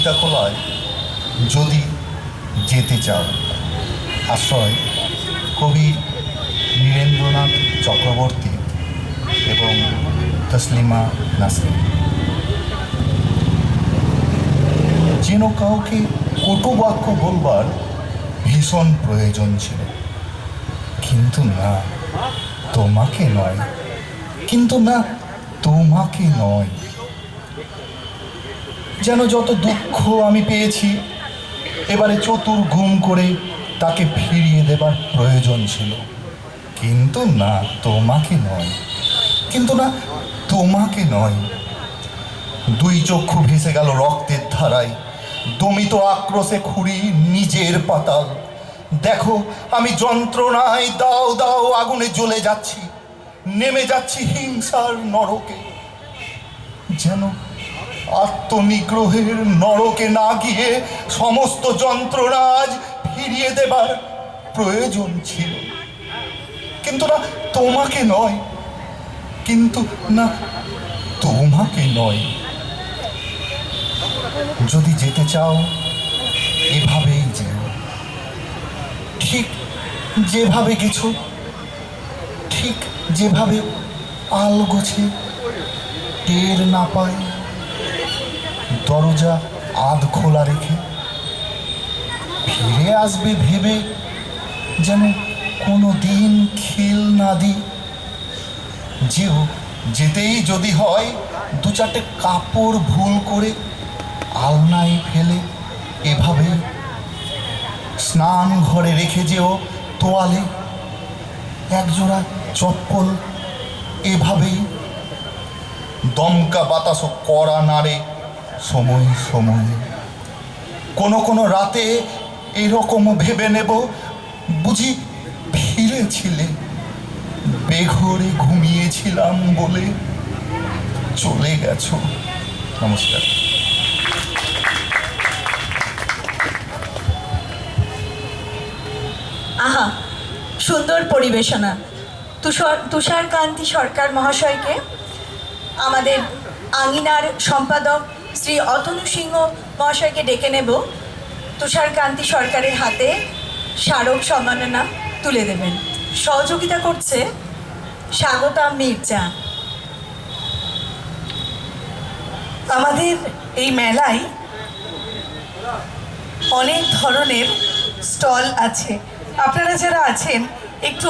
সীতাকলায় যদি যেতে চাও আশ্রয় কবি নীরেন্দ্রনাথ চক্রবর্তী এবং তসলিমা নাসরিন। যেন কাউকে কটু বাক্য বলবার ভীষণ প্রয়োজন ছিল। কিন্তু না, তোমাকে নয়। কিন্তু না, তোমাকে নয়। যেন যত দুঃখ আমি পেয়েছি, এবারে চতুর গুম করে তাকে ফিরিয়ে দেবার প্রয়োজন ছিল। কিন্তু না, তোমাকে নয়। কিন্তু না, তোমাকে নয়। দুই চক্ষু ভেসে গেল রক্তের ধারায়। দমিত আক্রোশে খুঁড়ি নিজের পাতাল। দেখো, আমি যন্ত্রণায় দাও দাও আগুনে জ্বলে যাচ্ছি। নেমে যাচ্ছি হিংসার নরকে। যেন আত্মনিগ্রহের নরকে না গিয়ে সমস্ত যন্ত্ররাজ ফিরিয়ে দেবার প্রয়োজন ছিল। কিন্তু না, তোমাকে নয়। কিন্তু না, তোমাকে নয়। যদি যেতে চাও, এভাবেই যেও। ঠিক যেভাবে গেছো, ঠিক যেভাবে আলগোছে টের না পায়। দরজা আধ খোলা রেখে ফিরে আসবে ভেবে যেন কোনো দিন খিল না দিই। যেও যেতেই যদি হয়, দু চারটে কাপড় ভুল করে আলনায় ফেলে এভাবে স্নান ঘরে রেখে যেও তোয়ালে একজোড়া চপ্পল। এভাবেই দমকা বাতাসও কড়া নাড়ে সময় সময়। কোনো কোনো রাতে এরকম ভেবে নেব, বুঝি ফিরেছিলে, বেঘরে ঘুমিয়েছিলাম বলে চলে গেছো। নমস্কার। আহা, সুন্দর পরিবেশনা। তুষার, তুষারকান্তি সরকার মহাশয়কে, আমাদের আঙিনার সম্পাদক শ্রী অতনু সিংহ মহাশয়কে ডেকে নেব। তুষারকান্তি সরকারের হাতে স্মারক সম্মাননা তুলে দেবেন। সহযোগিতা করছে স্বাগতা মির্জা। আমাদের এই মেলায় অনেক ধরনের স্টল আছে। আপনারা যারা আছেন, একটু